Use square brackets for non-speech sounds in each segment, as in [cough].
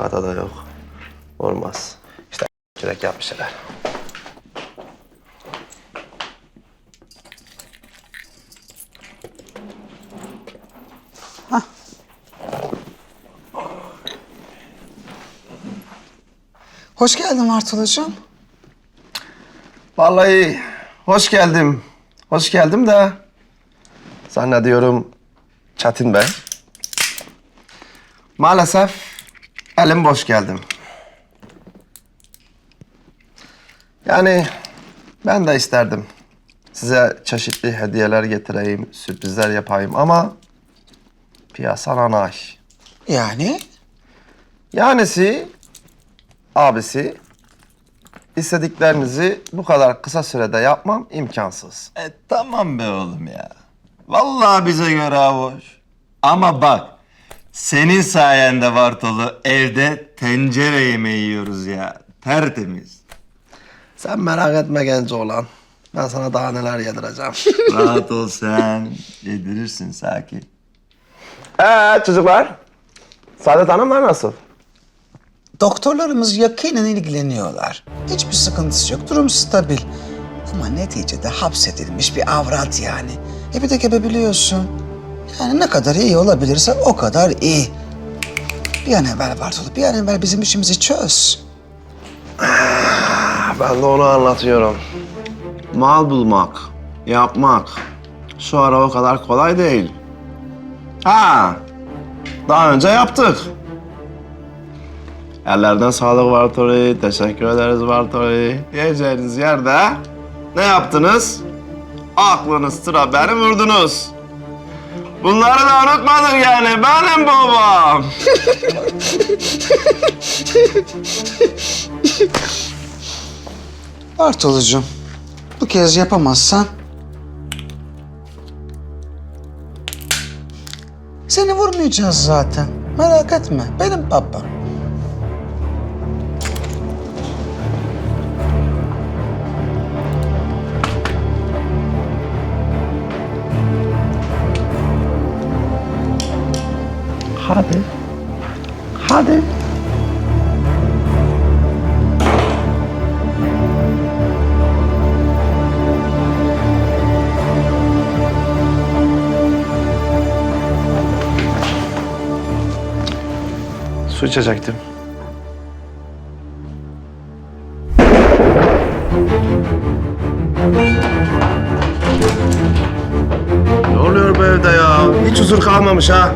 kata da yok. Olmaz. İşte kürek yap bir şeyler. Hoş geldin Martulacığım. Vallahi hoş geldim. Hoş geldim de zannediyorum Çetin Bey. Maalesef elim boş geldim. Yani ben de isterdim. Size çeşitli hediyeler getireyim, sürprizler yapayım ama piyasa nanay. Yani? Yanisi, abisi, istediklerinizi bu kadar kısa sürede yapmam imkansız. E tamam be oğlum ya. Vallahi bize göre hoş. Ama bak senin sayende Bartolu evde tencere yemeği yiyoruz ya. Tertemiz. Sen merak etme genç oğlan. Ben sana daha neler yedireceğim. [laughs] Rahat ol sen. Yedirirsin sakin. Ee çocuklar, Saadet Hanımlar nasıl? Doktorlarımız yakinen ilgileniyorlar. Hiçbir sıkıntısı yok. Durum stabil. Ama neticede hapsedilmiş bir avrat yani. E bir de gebe biliyorsun. Yani ne kadar iyi olabilirse o kadar iyi. Bir an evvel Bartolu, bir an evvel bizim işimizi çöz. Ben de onu anlatıyorum. Mal bulmak, yapmak şu ara o kadar kolay değil. Ha, daha önce yaptık. Ellerden sağlık Bartoli, teşekkür ederiz Bartoli. Yiyeceğiniz yerde ne yaptınız? Aklınız sıra beni vurdunuz. Bunları da unutmadın yani benim babam. Bartolucuğum, bu kez yapamazsan... Seni vurmayacağız zaten. Merak etme. Benim babam. Hadi. Hadi. Su içecektim. Ne oluyor bu evde ya? Hiç huzur kalmamış ha.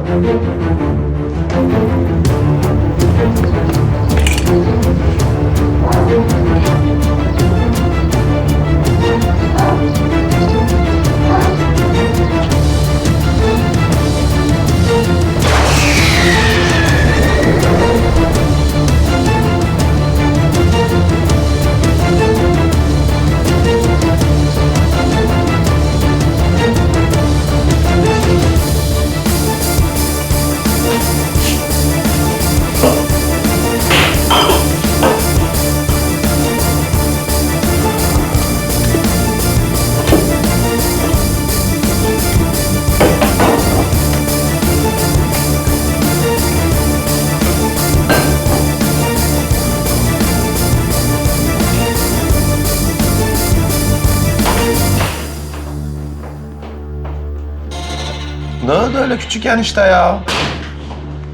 Küçük enişte ya?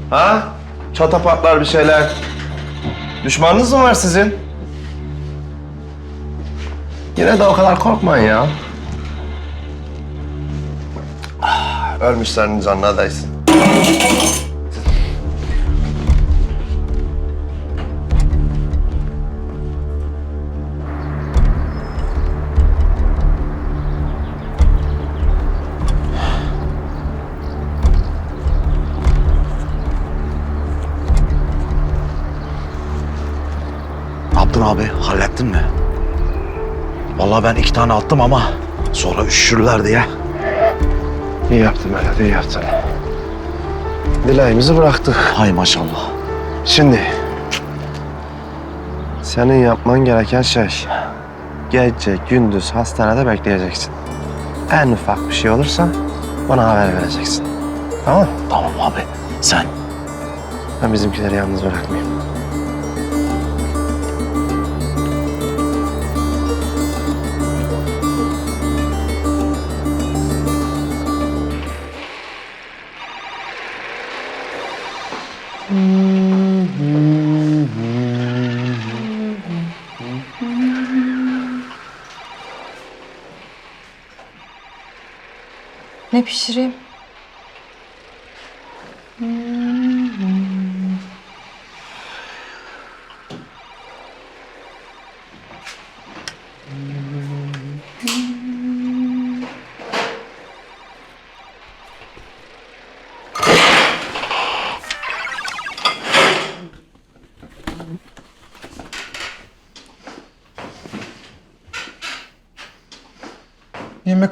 Ha? Çatapatlar bir şeyler. Düşmanınız mı var sizin? Yine de o kadar korkmayın ya. Ah, Ölmüşlerin canına değsin. Vallahi ben iki tane attım ama sonra üşürler diye. İyi yaptın Mehmet, iyi yaptın. Dileğimizi bıraktık. Hay maşallah. Şimdi senin yapman gereken şey gece gündüz hastanede bekleyeceksin. En ufak bir şey olursa bana haber vereceksin. Tamam mı? Tamam abi. Sen Ben bizimkileri yalnız bırakmayayım. Ne pişireyim?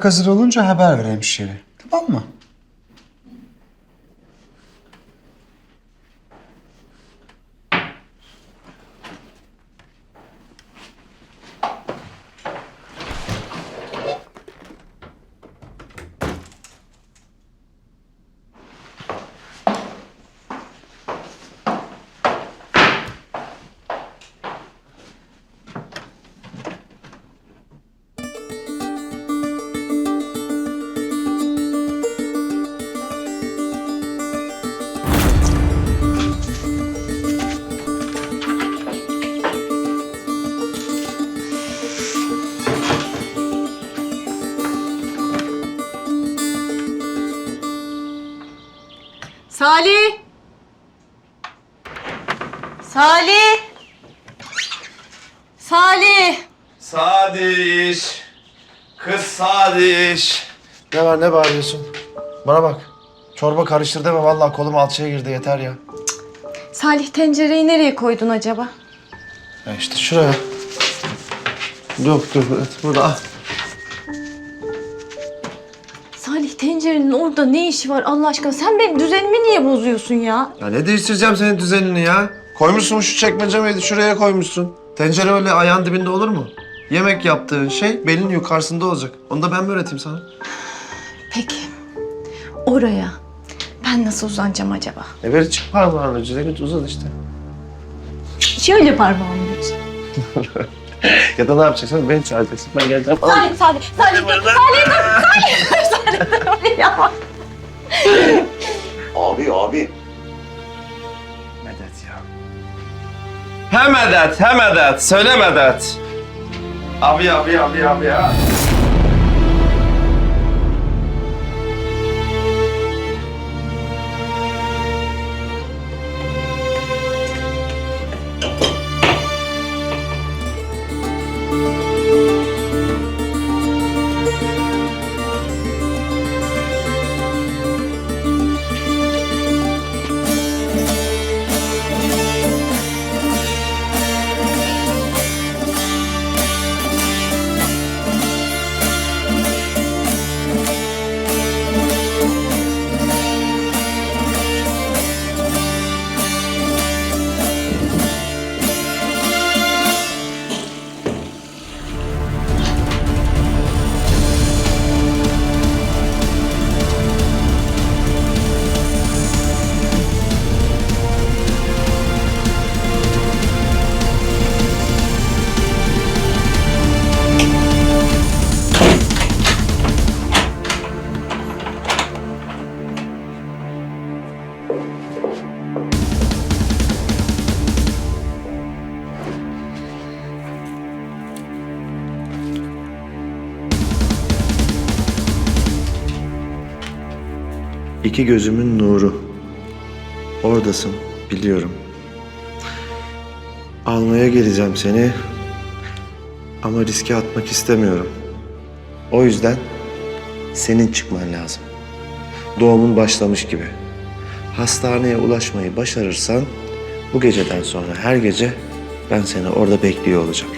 Yemek hazır olunca haber ver hemşire. Salih! Salih! Salih! Sadiş. Kız Sadiş. Ne var ne bağırıyorsun? Bana bak. Çorba karıştır deme vallahi kolum alçıya girdi yeter ya. Salih tencereyi nereye koydun acaba? Ya işte şuraya. Dur dur evet, burada al. Salih tencerenin orada ne işi var Allah aşkına? Sen benim düzenimi niye bozuyorsun ya? Ya ne değiştireceğim senin düzenini ya? Koymuşsun şu çekmece miydi şuraya koymuşsun. Tencere öyle ayağın dibinde olur mu? Yemek yaptığın şey belin yukarısında olacak. Onu da ben mi öğreteyim sana? Peki. Oraya ben nasıl uzanacağım acaba? E ver çık parmağını ucuna uzat işte. Şöyle parmağımı üç. [laughs] Ya da ne yapacaksın? Beni çağıracaksın. Ben geleceğim. Salih, Salih, Salih, Salih, dur, Salih, Salih, yapma. Abi abi. Medet ya. He medet, he medet. Söyle medet. Abi, abi, abi, abi ya. İki gözümün nuru. Oradasın, biliyorum. Almaya geleceğim seni. Ama riske atmak istemiyorum. O yüzden senin çıkman lazım. Doğumun başlamış gibi. Hastaneye ulaşmayı başarırsan bu geceden sonra her gece ben seni orada bekliyor olacağım.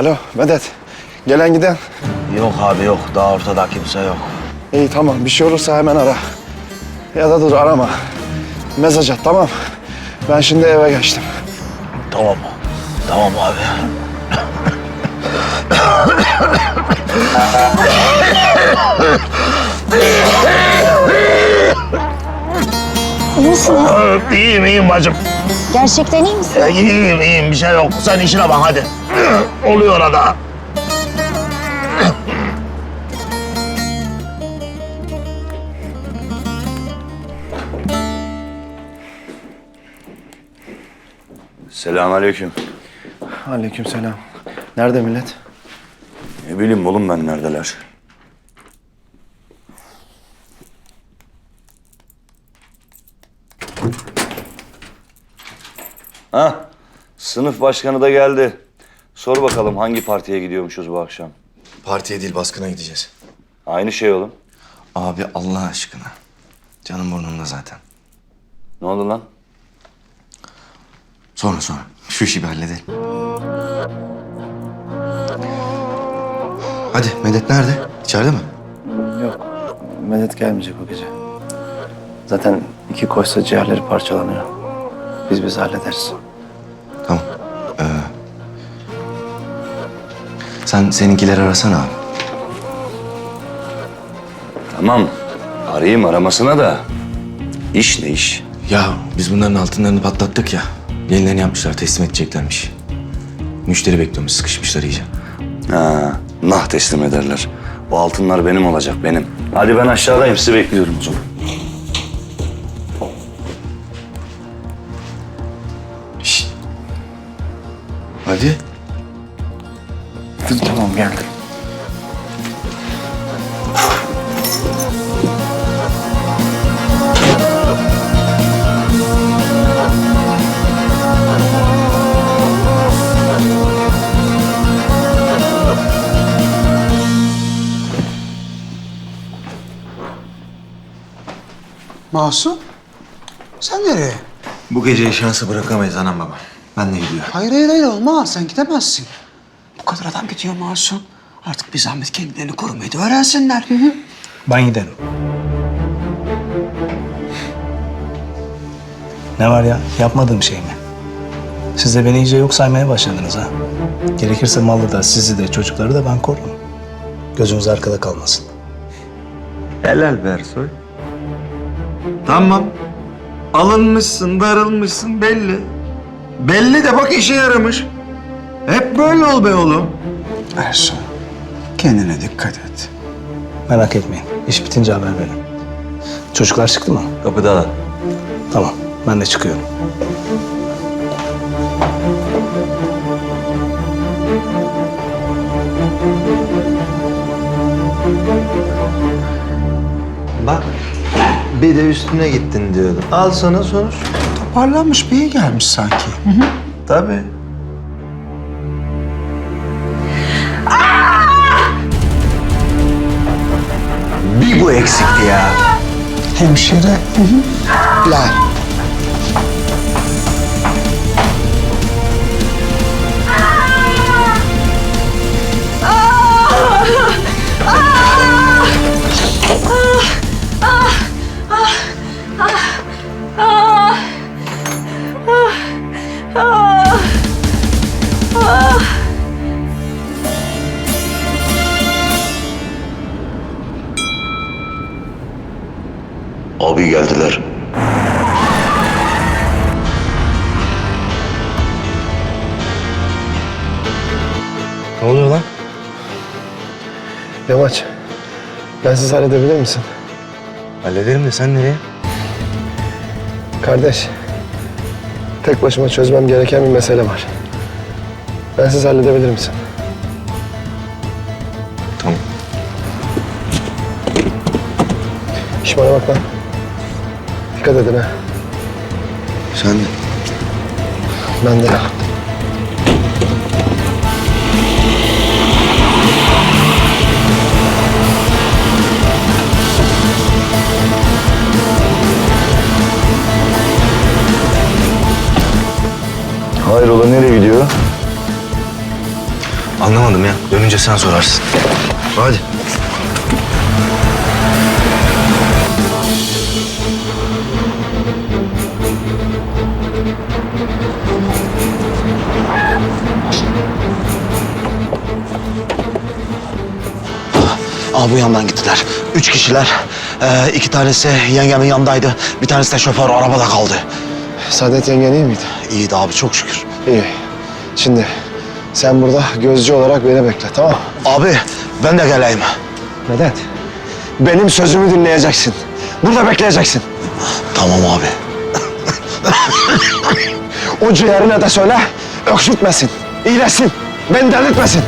Alo, Medet. Gelen giden. Yok abi yok. Daha ortada kimse yok. İyi tamam, bir şey olursa hemen ara. Ya da dur arama. Mesaj at, tamam. Ben şimdi eve geçtim. Tamam. Tamam abi. İyi misin ya? iyiyim iyiyim bacım. Gerçekten iyi misin? İyiyim iyiyim bir şey yok. Sen işine bak hadi oluyor orada. Selamünaleyküm. Aleykümselam. Nerede millet? Ne bileyim oğlum ben neredeler. Ha, sınıf başkanı da geldi. Sor bakalım hangi partiye gidiyormuşuz bu akşam? Partiye değil baskına gideceğiz. Aynı şey oğlum. Abi Allah aşkına. Canım burnumda zaten. Ne oldu lan? Sonra sonra. Şu işi bir halledelim. Hadi Medet nerede? İçeride mi? Yok. Medet gelmeyecek o gece. Zaten iki koşsa ciğerleri parçalanıyor. Biz biz hallederiz. Sen seninkileri arasana abi. Tamam. Arayayım aramasına da. İş ne iş? Ya biz bunların altınlarını patlattık ya. Yenilerini yapmışlar teslim edeceklermiş. Müşteri bekliyormuş sıkışmışlar iyice. Ha, nah teslim ederler. O altınlar benim olacak benim. Hadi ben aşağıdayım sizi bekliyorum o zaman. Şşt. Hadi. Tamam geldim. Masum? Sen nereye? Bu geceyi şansa bırakamayız anam baba. Ben de gidiyorum. Hayır hayır hayır olmaz. Sen gidemezsin. Kadar adam gidiyor Masum. Artık bir zahmet kendilerini korumayı da öğrensinler. Hı hı. Ben giderim. Ne var ya? Yapmadığım şey mi? Siz de beni iyice yok saymaya başladınız ha. Gerekirse malı da, sizi de, çocukları da ben korurum. Gözünüz arkada kalmasın. Helal be Ersoy. Tamam. Alınmışsın, darılmışsın belli. Belli de bak işe yaramış. Hep böyle ol be oğlum. Ersun, kendine dikkat et. Merak etmeyin. İş bitince haber verin. Çocuklar çıktı mı? Kapıdalar. Tamam. Ben de çıkıyorum. Bak bir de üstüne gittin diyordum. Al sana sonuç. Toparlanmış bir iyi gelmiş sanki. Tabii. Bir bu eksikti ya. Hemşire. Hı hı. Lal. Geldiler. Ne oluyor lan? Yamaç, bensiz halledebilir misin? Hallederim de sen nereye? Kardeş, tek başıma çözmem gereken bir mesele var. Bensiz halledebilir misin? Tamam. İş bana bak lan. Dikkat edin ha. Sen de. Ben de. Hayrola nereye gidiyor? Anlamadım ya. Dönünce sen sorarsın. Hadi. Aa bu yandan gittiler. Üç kişiler. Ee, iki tanesi yengemin yanındaydı. Bir tanesi de şoför arabada kaldı. Saadet yengen iyi miydi? İyiydi abi çok şükür. İyi. Şimdi sen burada gözcü olarak beni bekle tamam mı? Abi ben de geleyim. Medet, benim sözümü dinleyeceksin. Burada bekleyeceksin. Tamam abi. [laughs] O ciğerine de söyle, öksürtmesin, iyileşsin, beni delirtmesin.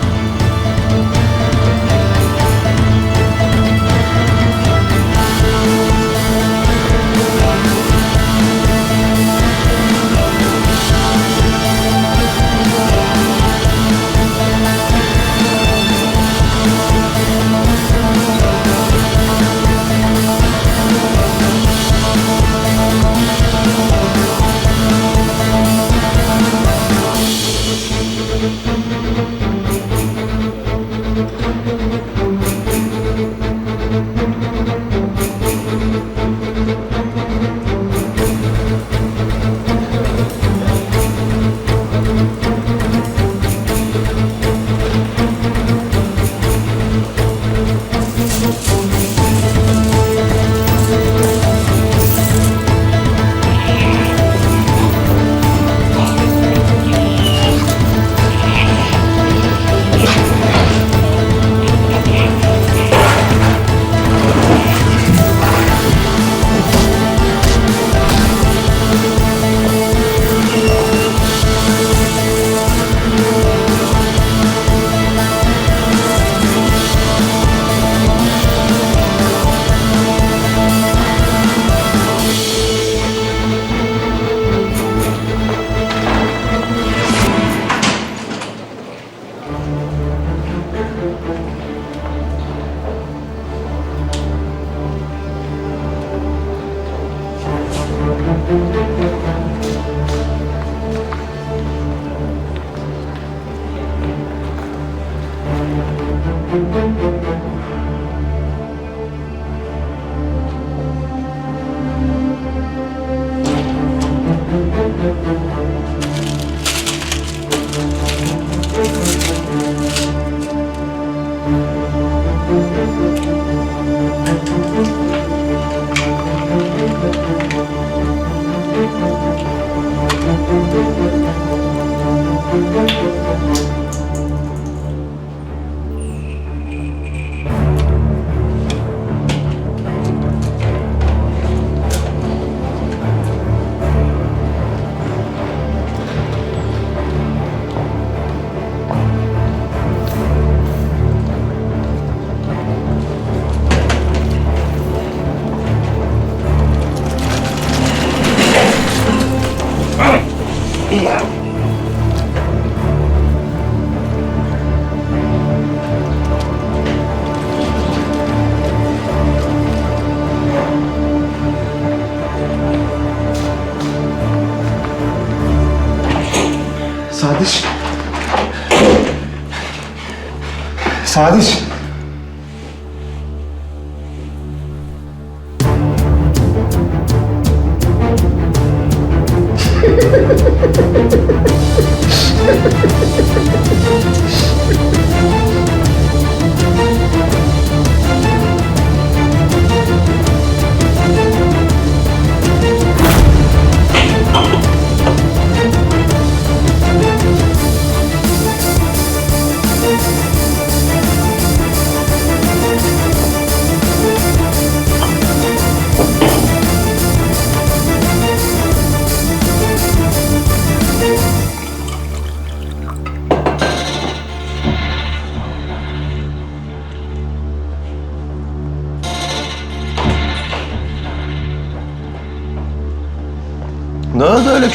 Sadiş.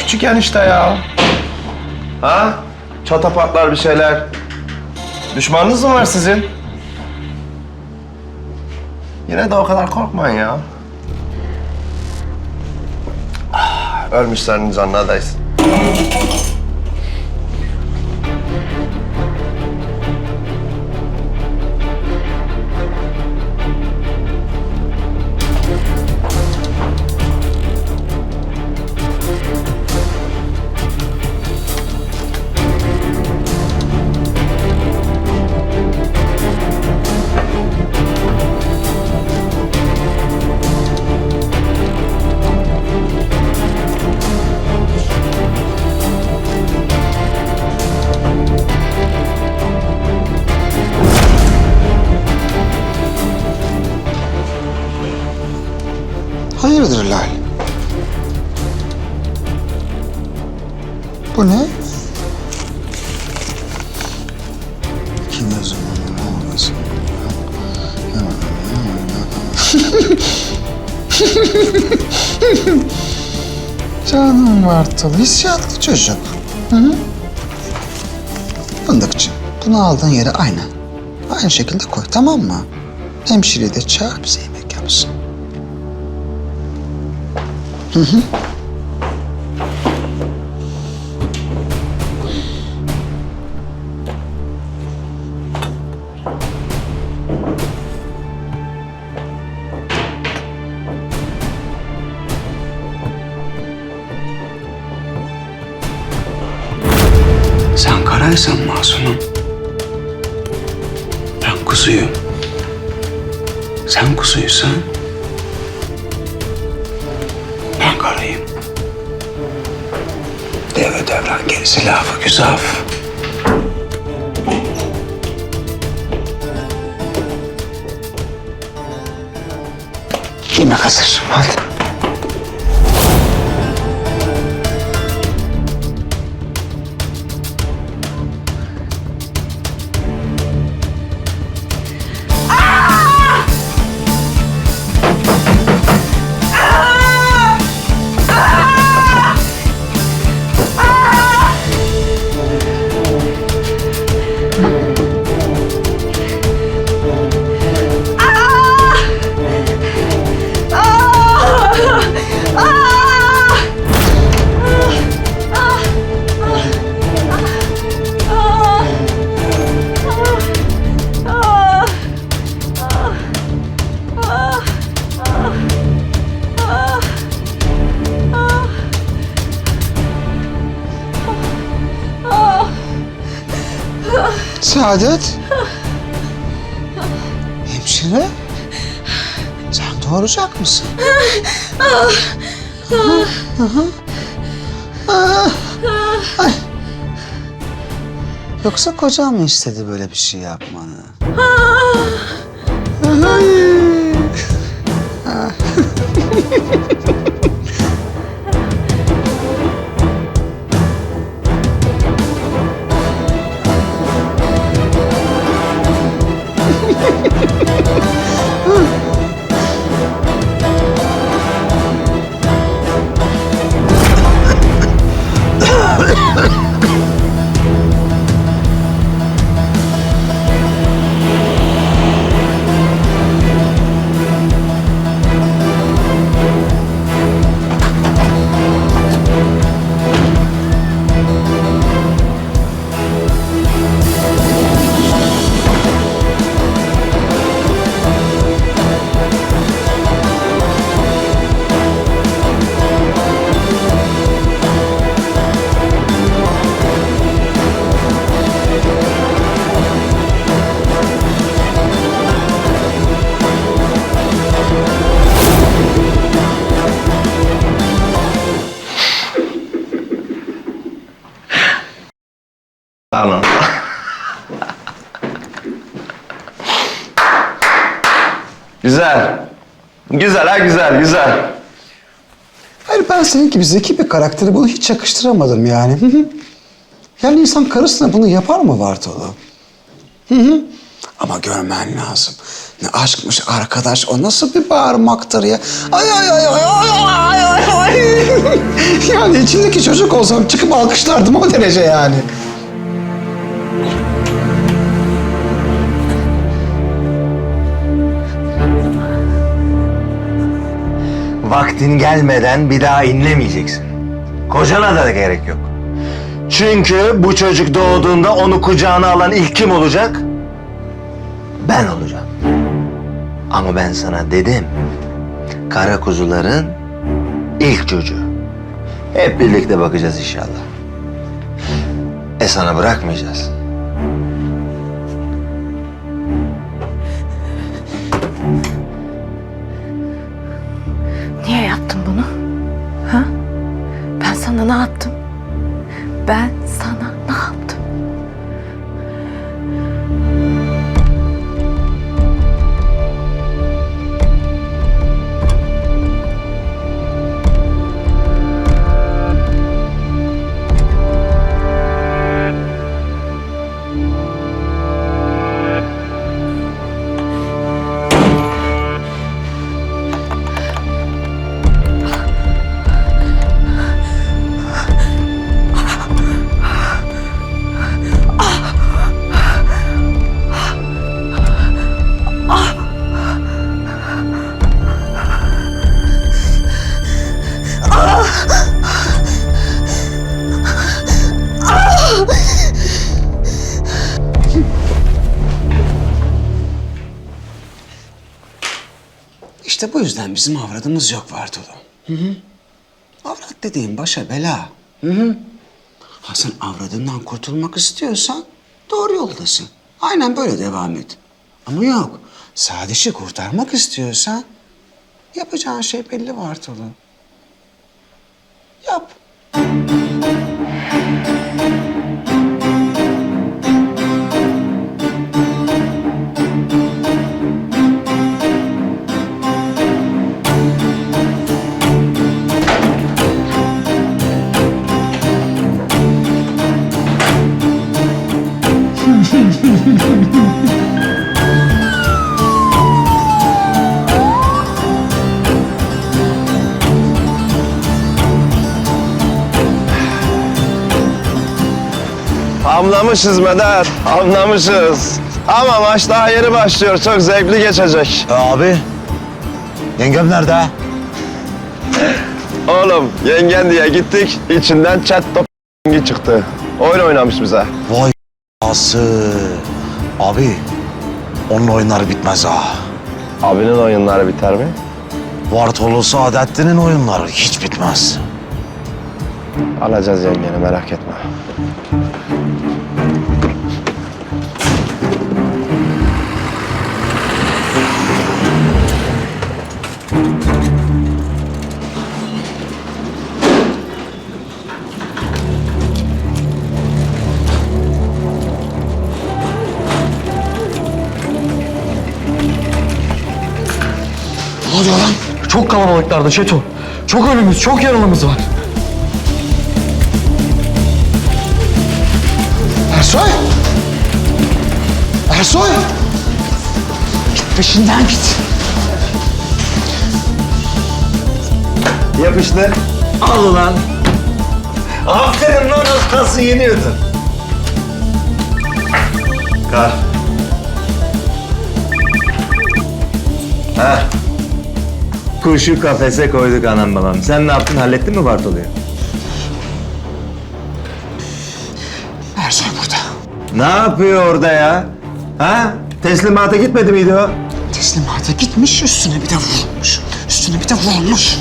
Oldu öyle küçükken işte ya? Ha? Çatapatlar bir şeyler. Düşmanınız mı var sizin? Yine de o kadar korkmayın ya. Ah, Ölmüşlerin canına Canım Bartol, hissiyatlı çocuk. Hı hı. Fındıkçı, bunu aldığın yere aynı. Aynı şekilde koy, tamam mı? Hemşireyi de çağır bize yemek yapsın. Sen Sen kuzuysan ben karayım. Devre devran gerisi lafı güzaf. Hemşire. Sen doğuracak mısın? Ah. Yoksa kocan mı istedi böyle bir şey yapmanı? Tamam. Güzel güzel güzel. Hayır ben senin gibi zeki bir karakteri bunu hiç yakıştıramadım yani. Hı hı. yani insan karısına bunu yapar mı Bartolo? Hı hı. Ama görmen lazım. Ne aşkmış arkadaş o nasıl bir bağırmaktır ya. Ay ay ay ay ay ay ay ay. [laughs] yani içindeki çocuk olsam çıkıp alkışlardım o derece yani. Vaktin gelmeden bir daha inlemeyeceksin. Kocana da gerek yok. Çünkü bu çocuk doğduğunda onu kucağına alan ilk kim olacak? Ben olacağım. Ama ben sana dedim. Kara kuzuların ilk çocuğu. Hep birlikte bakacağız inşallah. E sana bırakmayacağız. Sana ne yaptım? Ben bizim avradımız yok Bartolo. Hı hı. Avrat dediğin başa bela. Hı hı. Ha sen avradından kurtulmak istiyorsan doğru yoldasın. Aynen böyle devam et. Ama yok. Sadişi kurtarmak istiyorsan yapacağın şey belli Bartolo. Anlamışız Medar, anlamışız. Ama maç daha yeni başlıyor, çok zevkli geçecek. E, abi, yengem nerede? Oğlum, yengen diye gittik, içinden chat top çıktı. Oyun oynamış bize. Vay ası. Abi, onun oyunları bitmez ha. Abinin oyunları biter mi? Bartolo Saadettin'in oyunları hiç bitmez. Alacağız yengeni, merak etme. Oluyor lan? Çok kalabalıklarda Çeto. Çok ölümümüz, çok yaralımız var. Ersoy! Ersoy! Git peşinden git. Yapıştır. Al ulan. Aferin lan kalsın yeniyordun. Kar. Ha. Kuşu kafese koyduk anam babam. Sen ne yaptın? Hallettin mi Bartolu'yu? Ersoy burada. Ne yapıyor orada ya? Ha? Teslimata gitmedi miydi o? Teslimata gitmiş, üstüne bir de vurulmuş. Üstüne bir de vurulmuş.